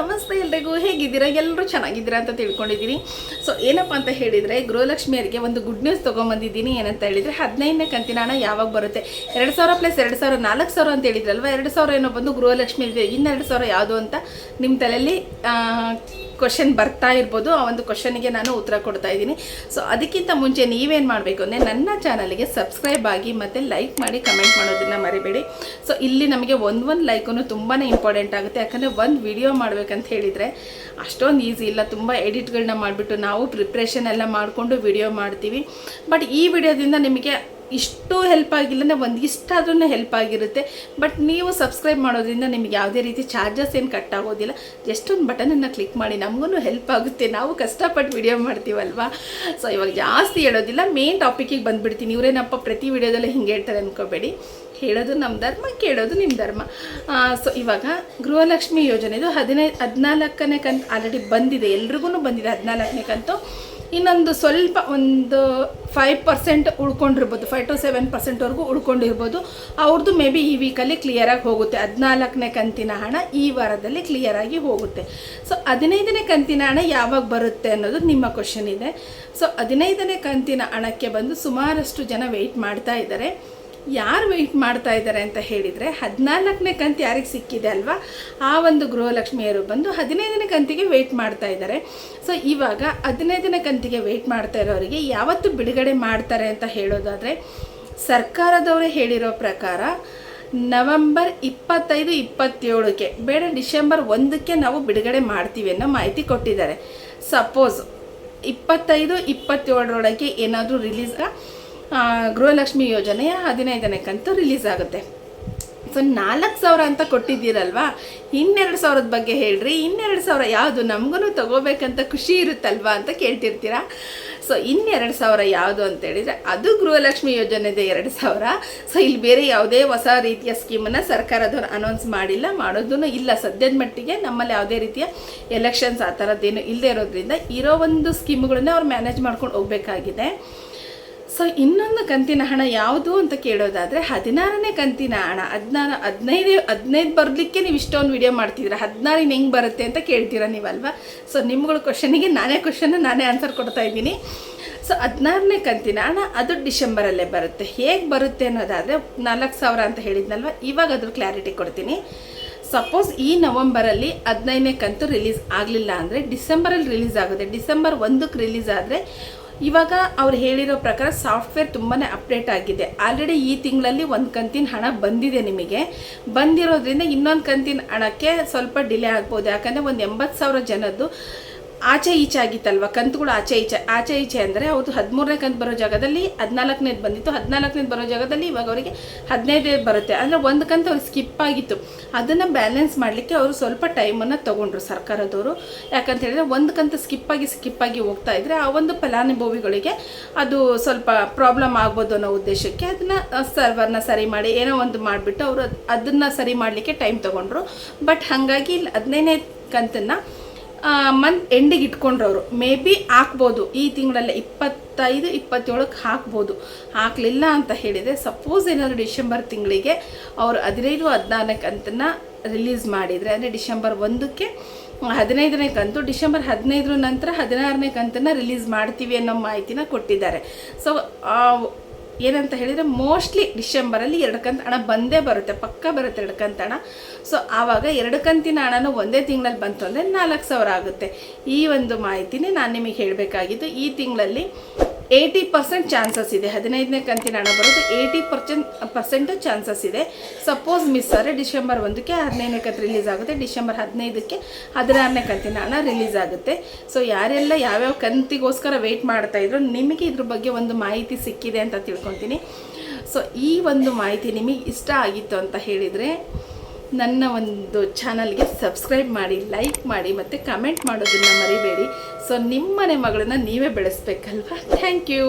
ನಮಸ್ತೆ ಎಲ್ರಿಗೂ, ಹೇಗಿದ್ದೀರಾ? ಎಲ್ಲರೂ ಚೆನ್ನಾಗಿದ್ದೀರಾ ಅಂತ ತಿಳ್ಕೊಂಡಿದ್ದೀನಿ. ಸೊ ಏನಪ್ಪ ಅಂತ ಹೇಳಿದರೆ ಗೃಹಲಕ್ಷ್ಮಿಯರಿಗೆ ಒಂದು ಗುಡ್ ನ್ಯೂಸ್ ತೊಗೊಂಬಂದಿದ್ದೀನಿ ಏನಂತ ಹೇಳಿದರೆ, ಹದಿನೈದನೇ ಕಂತಿನ ಹಣ ಯಾವಾಗ ಬರುತ್ತೆ? ಎರಡು ಸಾವಿರ ಪ್ಲಸ್ ಎರಡು ಸಾವಿರ, ನಾಲ್ಕು ಸಾವಿರ ಅಂತ ಹೇಳಿದ್ರಲ್ವ? ಎರಡು ಸಾವಿರ ಏನೋ ಬಂದು ಗೃಹಲಕ್ಷ್ಮಿ ಇದೆ, ಇನ್ನೆರಡು ಸಾವಿರ ಯಾವುದು ಅಂತ ನಿಮ್ಮ ತಲೆಯಲ್ಲಿ ಕ್ವಶನ್ ಬರ್ತಾ ಇರ್ಬೋದು, ಆ ಒಂದು ಕ್ವಶನ್ಗೆ ನಾನು ಉತ್ತರ ಕೊಡ್ತಾ ಇದ್ದೀನಿ. ಸೊ ಅದಕ್ಕಿಂತ ಮುಂಚೆ ನೀವೇನು ಮಾಡಬೇಕು ಅಂದರೆ, ನನ್ನ ಚಾನಲ್ಗೆ ಸಬ್ಸ್ಕ್ರೈಬ್ ಆಗಿ ಮತ್ತು ಲೈಕ್ ಮಾಡಿ ಕಮೆಂಟ್ ಮಾಡೋದನ್ನು ಮರಿಬೇಡಿ. ಸೊ ಇಲ್ಲಿ ನಮಗೆ ಒಂದು ಒಂದು ಲೈಕೂ ತುಂಬಾ ಇಂಪಾರ್ಟೆಂಟ್ ಆಗುತ್ತೆ. ಯಾಕಂದರೆ ಒಂದು ವಿಡಿಯೋ ಮಾಡಬೇಕಂತ ಹೇಳಿದರೆ, ಅಷ್ಟೊಂದು ಈಸಿ ಇಲ್ಲ. ತುಂಬ ಎಡಿಟ್ಗಳನ್ನ ಮಾಡಿಬಿಟ್ಟು ನಾವು ಪ್ರಿಪ್ರೇಷನ್ ಎಲ್ಲ ಮಾಡಿಕೊಂಡು ವಿಡಿಯೋ ಮಾಡ್ತೀವಿ. ಬಟ್ ಈ ವಿಡಿಯೋದಿಂದ ನಿಮಗೆ ಇಷ್ಟು ಹೆಲ್ಪ್ ಆಗಿಲ್ಲ ಅಂದರೆ ಒಂದು ಇಷ್ಟಾದ್ರೂ ಹೆಲ್ಪ್ ಆಗಿರುತ್ತೆ. ಬಟ್ ನೀವು ಸಬ್ಸ್ಕ್ರೈಬ್ ಮಾಡೋದ್ರಿಂದ ನಿಮಗೆ ಯಾವುದೇ ರೀತಿ ಚಾರ್ಜಸ್ ಏನು ಕಟ್ ಆಗೋದಿಲ್ಲ. ಜಸ್ಟ್ ಒಂದು ಬಟನನ್ನು ಕ್ಲಿಕ್ ಮಾಡಿ ನಮಗೂ ಹೆಲ್ಪ್ ಆಗುತ್ತೆ. ನಾವು ಕಷ್ಟಪಟ್ಟು ವಿಡಿಯೋ ಮಾಡ್ತೀವಲ್ವಾ? ಸೊ ಇವಾಗ ಜಾಸ್ತಿ ಹೇಳೋದಿಲ್ಲ. ಮೇನ್ ಟಾಪಿಕಿಗೆ ಬಂದುಬಿಡ್ತೀನಿ. ಇವರೇನಪ್ಪ ಪ್ರತಿ ವಿಡಿಯೋದಲ್ಲೇ ಹಿಂಗೆ ಹೇಳ್ತಾರೆ ಅಂದ್ಕೋಬೇಡಿ ಹೇಳೋದು ನಮ್ಮ ಧರ್ಮ, ಕೇಳೋದು ನಿಮ್ಮ ಧರ್ಮ. ಸೊ ಇವಾಗ ಗೃಹಲಕ್ಷ್ಮಿ ಯೋಜನೆದು ಹದಿನೈದು ಹದಿನಾಲ್ಕನೇ ಕಂತು ಆಲ್ರೆಡಿ ಬಂದಿದೆ. ಎಲ್ರಿಗೂ ಬಂದಿದೆ ಹದಿನಾಲ್ಕನೇ ಕಂತು. ಇನ್ನೊಂದು ಸ್ವಲ್ಪ ಒಂದು ಫೈವ್ ಪರ್ಸೆಂಟ್ ಉಳ್ಕೊಂಡಿರ್ಬೋದು ಫೈವ್ ಟು ಸೆವೆನ್ ಪರ್ಸೆಂಟ್ವರೆಗೂ ಉಳ್ಕೊಂಡಿರ್ಬೋದು. ಅವ್ರದ್ದು ಮೇ ಬಿ ಈ ವೀಕಲ್ಲಿ ಕ್ಲಿಯರಾಗಿ ಹೋಗುತ್ತೆ. ಹದಿನಾಲ್ಕನೇ ಕಂತಿನ ಹಣ ಈ ವಾರದಲ್ಲಿ ಕ್ಲಿಯರಾಗಿ ಹೋಗುತ್ತೆ. ಸೊ ಹದಿನೈದನೇ ಕಂತಿನ ಹಣ ಯಾವಾಗ ಬರುತ್ತೆ ಅನ್ನೋದು ನಿಮ್ಮ ಕ್ವಶನ್ ಇದೆ. ಸೊ ಹದಿನೈದನೇ ಕಂತಿನ ಹಣಕ್ಕೆ ಬಂದು ಸುಮಾರಷ್ಟು ಜನ ವೆಯ್ಟ್ ಮಾಡ್ತಾ ಇದ್ದಾರೆ. ಯಾರು ವೆಯ್ಟ್ ಮಾಡ್ತಾ ಇದ್ದಾರೆ ಅಂತ ಹೇಳಿದರೆ ಹದಿನಾಲ್ಕನೇ ಕಂತು ಯಾರಿಗೆ ಸಿಕ್ಕಿದೆ ಅಲ್ವಾ? ಆ ಒಂದು ಗೃಹಲಕ್ಷ್ಮಿಯರು ಬಂದು ಹದಿನೈದನೇ ಕಂತಿಗೆ ವೆಯ್ಟ್ ಮಾಡ್ತಾ ಇದ್ದಾರೆ. ಸೊ ಇವಾಗ ಹದಿನೈದನೇ ಕಂತಿಗೆ ವೆಯ್ಟ್ ಮಾಡ್ತಾ ಇರೋರಿಗೆ ಯಾವತ್ತು ಬಿಡುಗಡೆ ಮಾಡ್ತಾರೆ ಅಂತ ಹೇಳೋದಾದರೆ, ಸರ್ಕಾರದವರೇ ಹೇಳಿರೋ ಪ್ರಕಾರ ನವೆಂಬರ್ ಇಪ್ಪತ್ತೈದು, ಇಪ್ಪತ್ತೇಳಕ್ಕೆ, ಬೇಡ ಡಿಸೆಂಬರ್ ಒಂದಕ್ಕೆ ನಾವು ಬಿಡುಗಡೆ ಮಾಡ್ತೀವಿ ಅನ್ನೋ ಮಾಹಿತಿ ಕೊಟ್ಟಿದ್ದಾರೆ. ಸಪೋಸ್ ಇಪ್ಪತ್ತೈದು, ಇಪ್ಪತ್ತೇಳರೊಳಗೆ ಏನಾದರೂ ರಿಲೀಸ್ ಗೃಹಲಕ್ಷ್ಮಿ ಯೋಜನೆಯ ಹದಿನೈದನೇ ಕಂತು ರಿಲೀಸ್ ಆಗುತ್ತೆ. ಸೊ ನಾಲ್ಕು ಸಾವಿರ ಅಂತ ಕೊಟ್ಟಿದ್ದೀರಲ್ವಾ? ಇನ್ನೆರಡು ಸಾವಿರದ ಬಗ್ಗೆ ಹೇಳ್ರಿ. ಇನ್ನೆರಡು ಸಾವಿರ ಯಾವುದು ನಮಗೂ ತಗೋಬೇಕಂತ ಖುಷಿ ಇರುತ್ತಲ್ವಾ ಅಂತ ಕೇಳ್ತಿರ್ತೀರಾ? ಸೊ ಇನ್ನೆರಡು ಸಾವಿರ ಯಾವುದು ಅಂತ ಹೇಳಿದರೆ, ಅದು ಗೃಹಲಕ್ಷ್ಮಿ ಯೋಜನೆದೆ ಎರಡು ಸಾವಿರ. ಸೊ ಇಲ್ಲಿ ಬೇರೆ ಯಾವುದೇ ಹೊಸ ರೀತಿಯ ಸ್ಕೀಮನ್ನು ಸರ್ಕಾರದವ್ರು ಅನೌನ್ಸ್ ಮಾಡಿಲ್ಲ ಮಾಡೋದೂ ಇಲ್ಲ. ಸದ್ಯದ ಮಟ್ಟಿಗೆ ನಮ್ಮಲ್ಲಿ ಯಾವುದೇ ರೀತಿಯ ಎಲೆಕ್ಷನ್ಸ್ ಆ ಥರದ್ದೇನು ಇಲ್ಲದೆ ಇರೋದ್ರಿಂದ ಇರೋ ಒಂದು ಸ್ಕೀಮ್ಗಳನ್ನ ಅವ್ರು ಮ್ಯಾನೇಜ್ ಮಾಡ್ಕೊಂಡು ಹೋಗಬೇಕಾಗಿದೆ. ಸೊ ಇನ್ನೊಂದು ಕಂತಿನ ಹಣ ಯಾವುದು ಅಂತ ಕೇಳೋದಾದರೆ ಹದಿನಾರನೇ ಕಂತಿನ ಹಣ. ಹದಿನಾರು, ಹದಿನೈದು ಹದಿನೈದು ಬರಲಿಕ್ಕೆ ನೀವು ಇಷ್ಟೊಂದು ವಿಡಿಯೋ ಮಾಡ್ತಿದ್ದೀರಾ. ಹದಿನಾರು ಹೆಂಗೆ ಬರುತ್ತೆ ಅಂತ ಕೇಳ್ತೀರಾ ನೀವಲ್ವಾ? ಸೊ ನಿಮ್ಗಳ ಕ್ವಶನಿಗೆ ನಾನೇ ಕ್ವಶನ್ ನಾನೇ ಆನ್ಸರ್ ಕೊಡ್ತಾ ಇದ್ದೀನಿ. ಸೊ ಹದಿನಾರನೇ ಕಂತಿನ ಹಣ ಅದು ಡಿಸೆಂಬರಲ್ಲೇ ಬರುತ್ತೆ. ಹೇಗೆ ಬರುತ್ತೆ ಅನ್ನೋದಾದರೆ ನಾಲ್ಕು ಸಾವಿರ ಅಂತ ಹೇಳಿದ್ನಲ್ವ? ಇವಾಗ ಅದ್ರ ಕ್ಲಾರಿಟಿ ಕೊಡ್ತೀನಿ. ಸಪೋಸ್ ಈ ನವಂಬರಲ್ಲಿ ಹದಿನೈದನೇ ಕಂತು ರಿಲೀಸ್ ಆಗಲಿಲ್ಲ ಅಂದರೆ ಡಿಸೆಂಬರಲ್ಲಿ ರಿಲೀಸ್ ಆಗುತ್ತೆ. ಡಿಸೆಂಬರ್ ಒಂದಕ್ಕೆ ರಿಲೀಸ್ ಆದರೆ ಇವಾಗ ಅವ್ರು ಹೇಳಿರೋ ಪ್ರಕಾರ ಸಾಫ್ಟ್ವೇರ್ ತುಂಬಾ ಅಪ್ಡೇಟ್ ಆಗಿದೆ. ಆಲ್ರೆಡಿ ಈ ತಿಂಗಳಲ್ಲಿ ಒಂದು ಕಂತಿನ ಹಣ ಬಂದಿದೆ ನಿಮಗೆ. ಬಂದಿರೋದ್ರಿಂದ ಇನ್ನೊಂದು ಕಂತಿನ ಹಣಕ್ಕೆ ಸ್ವಲ್ಪ ಡಿಲೇ ಆಗ್ಬೋದು. ಯಾಕಂದರೆ ಒಂದು ಎಂಬತ್ತು ಸಾವಿರ ಜನದ್ದು ಆಚೆ ಈಚೆ ಆಗಿತ್ತಲ್ವ? ಕಂತುಗಳು ಆಚೆ ಈಚೆ ಆಚೆ ಈಚೆ ಅಂದರೆ ಅವ್ರದ್ದು ಹದಿಮೂರನೇ ಕಂತು ಬರೋ ಜಾಗದಲ್ಲಿ ಹದಿನಾಲ್ಕನೇದು ಬಂದಿತ್ತು. ಹದಿನಾಲ್ಕನೇದು ಬರೋ ಜಾಗದಲ್ಲಿ ಇವಾಗ ಅವರಿಗೆ ಹದಿನೈದೇ ಬರುತ್ತೆ. ಅಂದರೆ ಒಂದು ಕಂತು ಅವ್ರಿಗೆ ಸ್ಕಿಪ್ ಆಗಿತ್ತು. ಅದನ್ನು ಬ್ಯಾಲೆನ್ಸ್ ಮಾಡಲಿಕ್ಕೆ ಅವರು ಸ್ವಲ್ಪ ಟೈಮನ್ನು ತೊಗೊಂಡ್ರು ಸರ್ಕಾರದವರು. ಯಾಕಂತ ಹೇಳಿದ್ರೆ ಒಂದು ಕಂತು ಸ್ಕಿಪ್ ಆಗಿ ಸ್ಕಿಪ್ ಆಗಿ ಹೋಗ್ತಾ ಇದ್ದರೆ ಆ ಒಂದು ಫಲಾನುಭವಿಗಳಿಗೆ ಅದು ಸ್ವಲ್ಪ ಪ್ರಾಬ್ಲಮ್ ಆಗ್ಬೋದು ಅನ್ನೋ ಉದ್ದೇಶಕ್ಕೆ ಅದನ್ನು ಸರ್ವರ್ನ ಸರಿ ಮಾಡಿ, ಏನೋ ಒಂದು ಮಾಡಿಬಿಟ್ಟು ಅವರು ಅದನ್ನು ಸರಿ ಮಾಡಲಿಕ್ಕೆ ಟೈಮ್ ತೊಗೊಂಡ್ರು. ಬಟ್ ಹಾಗಾಗಿ ಇಲ್ಲಿ ಹದಿನೈದನೇ ಕಂತನ್ನು ಮಂತ್ ಎಂಡಿಗೆ ಇಟ್ಕೊಂಡ್ರು ಅವರು ಮೇ ಬಿ ಹಾಕ್ಬೋದು. ಈ ತಿಂಗಳಲ್ಲೇ ಇಪ್ಪತ್ತೈದು, ಇಪ್ಪತ್ತೇಳಕ್ಕೆ ಹಾಕ್ಬೋದು. ಹಾಕಲಿಲ್ಲ ಅಂತ ಹೇಳಿದರೆ ಸಪೋಸ್ ಏನಾದರೂ ಡಿಸೆಂಬರ್ ತಿಂಗಳಿಗೆ ಅವರು ಹದಿನೈದು, ಹದಿನಾಲ್ಕು ಕಂತನ್ನು ರಿಲೀಸ್ ಮಾಡಿದರೆ, ಅಂದರೆ ಡಿಸೆಂಬರ್ ಒಂದಕ್ಕೆ ಹದಿನೈದನೇ ಕಂತು, ಡಿಸೆಂಬರ್ ಹದಿನೈದರ ನಂತರ ಹದಿನಾರನೇ ಕಂತನ್ನು ರಿಲೀಸ್ ಮಾಡ್ತೀವಿ ಅನ್ನೋ ಮಾಹಿತಿನ ಕೊಟ್ಟಿದ್ದಾರೆ. ಸೊ ಏನಂತ ಹೇಳಿದರೆ ಮೋಸ್ಟ್ಲಿ ಡಿಸೆಂಬರಲ್ಲಿ ಎರಡು ಕಂತು ಹಣ ಬಂದೇ ಬರುತ್ತೆ, ಪಕ್ಕ ಬರುತ್ತೆ ಎರಡು ಕಂತು ಹಣ. ಸೊ ಆವಾಗ ಎರಡು ಕಂತಿನ ಹಣನೂ ಒಂದೇ ತಿಂಗಳಲ್ಲಿ ಬಂತು ಅಂದರೆ ನಾಲ್ಕು ಸಾವಿರ ಆಗುತ್ತೆ. ಈ ಒಂದು ಮಾಹಿತಿನೇ ನಾನು ನಿಮಗೆ ಹೇಳಬೇಕಾಗಿದ್ದು, ಈ ತಿಂಗಳಲ್ಲಿ ಏಯ್ಟಿ ಪರ್ಸೆಂಟ್ ಚಾನ್ಸಸ್ ಇದೆ. ಹದಿನೈದನೇ ಕಂತಿನ ಹಣ ಬರೋದು ಏಯ್ಟಿ ಪರ್ಸೆಂಟ್ ಪರ್ಸೆಂಟು ಚಾನ್ಸಸ್ ಇದೆ. ಸಪೋಸ್ ಮಿಸ್ ಆದರೆ ಡಿಸೆಂಬರ್ ಒಂದಕ್ಕೆ ಹದಿನೈದನೇ ಕಂತು ರಿಲೀಸ್ ಆಗುತ್ತೆ. ಡಿಸೆಂಬರ್ ಹದಿನೈದಕ್ಕೆ ಹದಿನಾರನೇ ಕಂತಿನ ಹಣ ರಿಲೀಸ್ ಆಗುತ್ತೆ. ಸೊ ಯಾರೆಲ್ಲ ಯಾವ್ಯಾವ ಕಂತಿಗೋಸ್ಕರ ವೆಯ್ಟ್ ಮಾಡ್ತಾಯಿದ್ರು ನಿಮಗೆ ಇದ್ರ ಬಗ್ಗೆ ಒಂದು ಮಾಹಿತಿ ಸಿಕ್ಕಿದೆ ಅಂತ ತಿಳ್ಕೊತೀನಿ. ಸೊ ಈ ಒಂದು ಮಾಹಿತಿ ನಿಮಗೆ ಇಷ್ಟ ಆಗಿತ್ತು ಅಂತ ಹೇಳಿದರೆ ನನ್ನ ಒಂದು ಚಾನಲ್ಗೆ ಸಬ್ಸ್ಕ್ರೈಬ್ ಮಾಡಿ, ಲೈಕ್ ಮಾಡಿ ಮತ್ತು ಕಮೆಂಟ್ ಮಾಡೋದನ್ನು ಮರಿಬೇಡಿ. ಸೊ ನಿಮ್ಮನೆ ಮಗಳನ್ನ ನೀವೇ ಬೆಳೆಸ್ಬೇಕಲ್ವಾ? Thank you